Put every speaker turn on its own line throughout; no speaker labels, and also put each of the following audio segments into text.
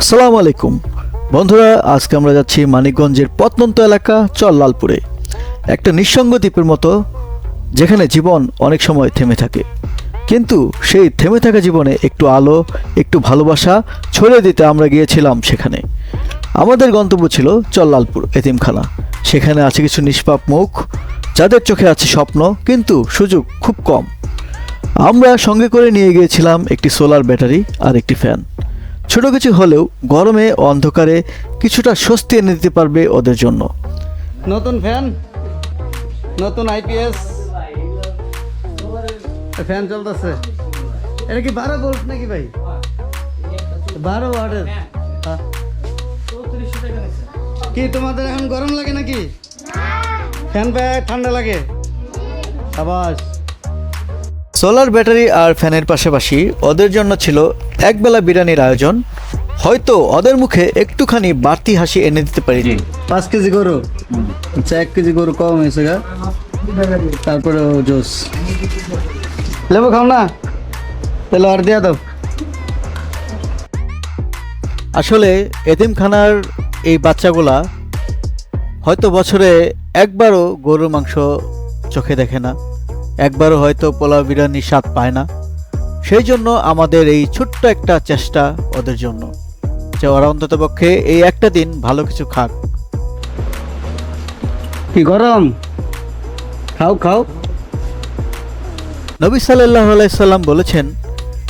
আসসালামু আলাইকুম। বন্ধুরা, আজকে আমরা যাচ্ছি মানিকগঞ্জের প্রত্যন্ত এলাকা চল্লালপুরে একটা নিঃসঙ্গ দ্বীপের মতো, যেখানে জীবন অনেক সময় থেমে থাকে। কিন্তু সেই থেমে থাকা জীবনে একটু আলো, একটু ভালোবাসা ছড়িয়ে দিতে আমরা গিয়েছিলাম সেখানে। আমাদের গন্তব্য ছিল চল্লালপুর এতিমখানা। সেখানে আছে কিছু নিষ্পাপ মুখ, যাদের চোখে আছে স্বপ্ন, কিন্তু সুযোগ খুব কম। আমরা সঙ্গে করে নিয়ে গিয়েছিলাম একটি সোলার ব্যাটারি আর একটি ফ্যান। ছোট কিছু হলেও গরমে অন্ধকারে কিছুটা স্বস্তি এনে দিতে পারবে ওদের জন্য।
নতুন ফ্যান, নতুন আইপিএস। ফ্যান চলতেছে। এটা কি বারো ভোল্ট নাকি ভাই? বারো ওয়াটের। হ্যাঁ। কি তোমাদের এখন গরম লাগে নাকি? ফ্যান পায় ঠান্ডা লাগে। আবাস
সোলার ব্যাটারি আর ফ্যানের পাশাপাশি ওদের জন্য ছিল একবেলা বিরিয়ানির আয়োজন। হয়তো ওদের মুখে একটুখানি বাড়তি হাসি এনে দিতে পারি
পাঁচ কেজি গরু। আচ্ছা এক কেজি গরু কম হয়েছে গা। তারপরে জোস। লেবু খাও না? তাহলে আর দিয়া দাও।
আসলে এতিমখানার এই বাচ্চাগুলা হয়তো বছরে একবারও গরুর মাংস চোখে দেখে না। একবারও হয়তো পোলাও বিরিয়ানির স্বাদ পায় না। সেই জন্য আমাদের এই ছোট্ট একটা চেষ্টা ওদের জন্য। যে ওরা অন্ততপক্ষে এই একটা দিন ভালো কিছু খাক।
কি গরম? খাও খাও।
নবী সাল্লাহ আলাইসাল্লাম বলেছেন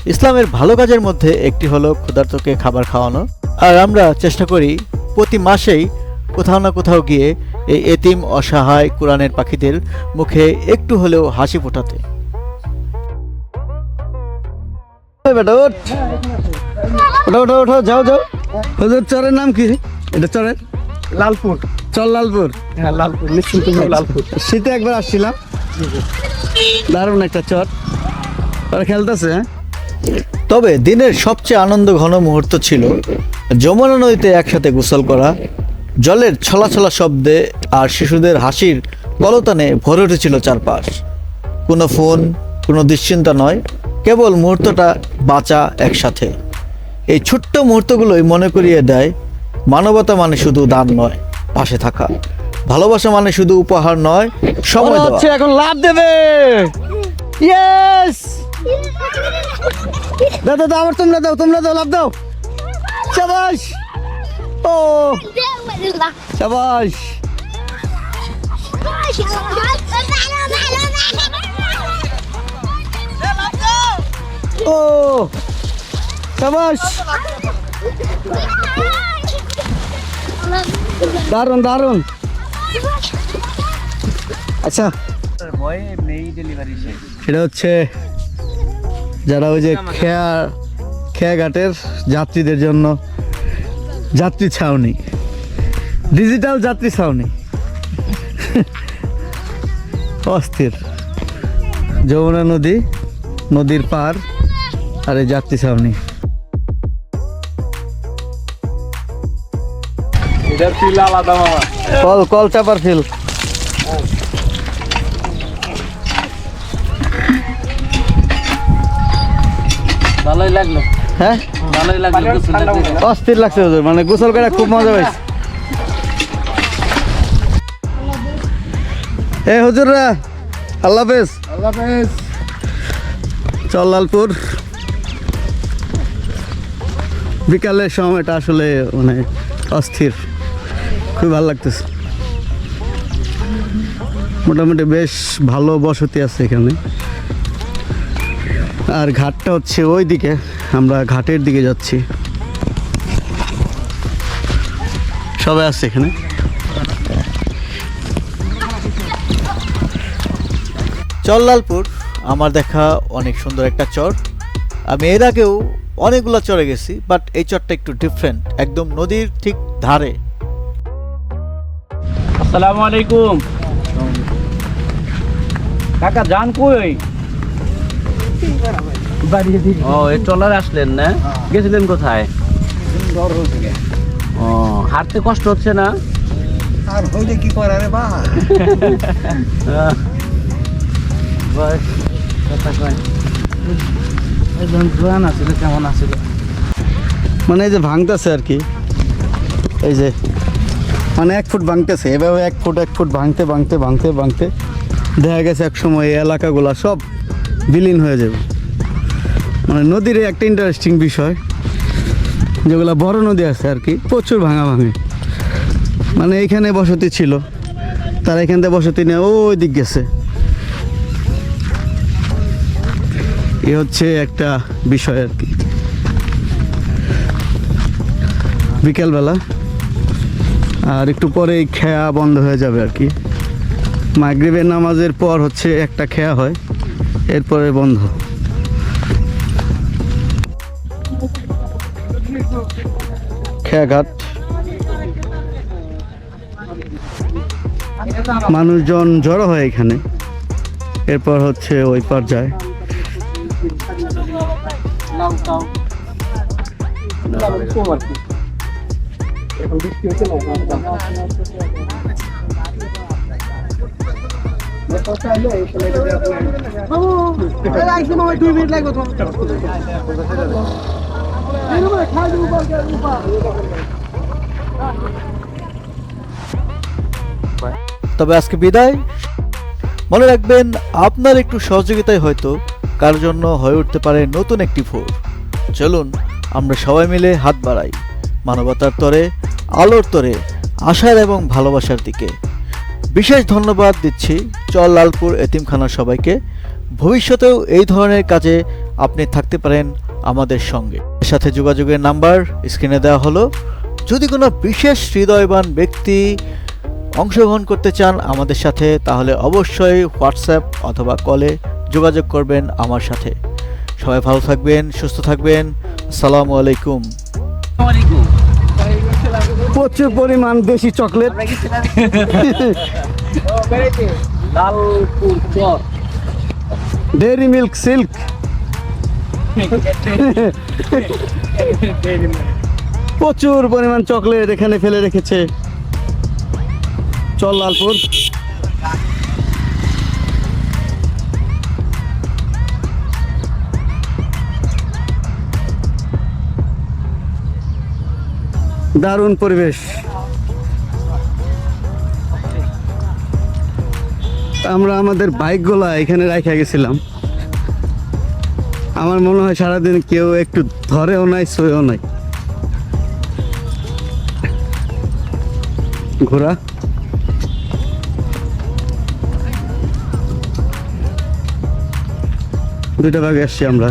ইসলামের ভালো কাজের মধ্যে একটি হলো ক্ষুধার্তকে খাবার খাওয়ানো। আর আমরা চেষ্টা করি প্রতি মাসেই কোথাও না কোথাও গিয়ে এই এতিম অসহায় কোরআনের পাখিদের মুখে একটু হলেও হাসি ফোটাতে।
ওঠ। ওঠো ওঠো যাও যাও। হুজুর চরের নাম কি? এটা চরের?
লালপুর।
চল লালপুর।
হ্যাঁ লালপুর নিশ্চিন্ত লালপুর।
শীতে একবার আসছিলাম। দারুণ একটা চর। ওরা খেলতেছে হ্যাঁ?
তবে দিনের সবচেয়ে আনন্দ ঘন মুহূর্ত ছিল যমুনা নদীতে একসাথে গোসল করা জলের ছলাছলা শব্দে আর শিশুদের হাসির কলতানে ভরে উঠেছিল চারপাশ। কোনো ফোন কোনো দুশ্চিন্তা নয় কেবল মুহূর্তটা বাঁচা একসাথে। এই ছোট্ট মুহূর্তগুলোই মনে করিয়ে দেয় মানবতা মানে শুধু দান নয় পাশে থাকা। ভালোবাসা মানে শুধু উপহার নয় সময়
হচ্ছে এখন লাভ দেবে। ইয়েস দাও দাও আবার তোমরা দাও তোমরা দাও লাভ দাও। শাবাশ ও শাবাশ ও শাবাশ দারুণ দারুণ আচ্ছা এটা হচ্ছে যারা ওই যে খেয়া খেয়াঘাটের যাত্রীদের জন্য যাত্রী ছাউনি। ডিজিটাল যাত্রী ছাউনি। অস্থির। যমুনা নদী নদীর পার আর এই যাত্রী ছাউনি। কল কল চাপার ফিল
ভালোই লাগল।
হ্যাঁ। অস্থির লাগছে হুজুর মানে গোসল করে খুব মজা পাইছে। এ হুজুররা আল্লাহ হাফেজ।
আল্লাহ হাফেজ।
চল লালপুর। বিকালের সময়টা আসলে মানে অস্থির খুব ভালো লাগতেছে। মোটামুটি বেশ ভালো বসতি আছে এখানে। আর ঘাটটা হচ্ছে ওই দিকে আমরা ঘাটের দিকে যাচ্ছি। সবাই আছে এখানে?
চল্লালপুর আমার দেখা অনেক সুন্দর একটা চর। আমি এর আগেও অনেকগুলো চরে গেছি বাট এই চরটা একটু ডিফারেন্ট একদম নদীর ঠিক ধারে।
আসসালামু আলাইকুম। কাকা যান কই? ও এই ট্রলার আসলেন না? গেছিলেন কোথায়? ও হাঁটতে কষ্ট হচ্ছে না?
আর হইলে কি করে রে বা
আহ, কথা কয়। জোয়ান আছিল কেমন আছিল
মানে এই যে ভাঙতেছে আর কি। এই যে মানে এক ফুট ভাঙতেছে। এভাবে এক ফুট এক ফুট ভাঙতে ভাঙতে ভাঙতে ভাঙতে। দেখা গেছে এক সময় এই এলাকাগুলো সব বিলীন হয়ে যাবে। মানে নদীর একটা ইন্টারেস্টিং বিষয়, যেগুলো বড় নদী আছে আর কি, প্রচুর ভাঙা ভাঙে মানে এইখানে বসতি ছিল, তারা এখান থেকে বসতি নিয়ে ওই দিক গেছে। এ হচ্ছে একটা বিষয় আর কি। বিকেলবেলা, আর একটু পরেই খেয়া বন্ধ হয়ে যাবে আর কি। মাগরিবের নামাজের পর হচ্ছে একটা খেয়া হয়। এরপরে বন্ধ। খেয়াঘাট। মানুষজন জড়ো হয় এখানে। এরপর হচ্ছে ওই পার যায়
তবে আজকে বিদায়। মনে রাখবেন, আপনার একটু সহযোগিতায় হয়তো কার জন্য হয়ে উঠতে পারে নতুন একটি ভোর। চলুন, আমরা সবাই মিলে হাত বাড়াই। মানবতার তরে, আলোর তরে, আশার এবং ভালোবাসার দিকে। বিশেষ ধন্যবাদ দিচ্ছি চল লালপুর এতিমখানার সবাইকে। ভবিষ্যতেও এই ধরনের কাজে আপনি থাকতে পারেন আমাদের সঙ্গে। সাথে যোগাযোগের নাম্বার স্ক্রিনে দেওয়া হলো। যদি কোনো বিশেষ হৃদয়বান ব্যক্তি অংশগ্রহণ করতে চান আমাদের সাথে, তাহলে অবশ্যই হোয়াটসঅ্যাপ অথবা কলে যোগাযোগ করবেন আমার সাথে। সবাই ভালো থাকবেন, সুস্থ থাকবেন। আসসালামু আলাইকুম।
প্রচুর পরিমাণ দেশি chocolate.
Dairy
dairy milk silk প্রচুর পরিমাণ চকলেট এখানে ফেলে রেখেছে। চল লালপুর। দারুণ পরিবেশ। আমরা আমাদের বাইকগুলা এখানে রাখা গেছিলাম। আমার মনে হয় সারাদিন কেউ একটু ধরেও নাই সইও নাই। ঘোরা। দুইটা ভাগে আসছি আমরা।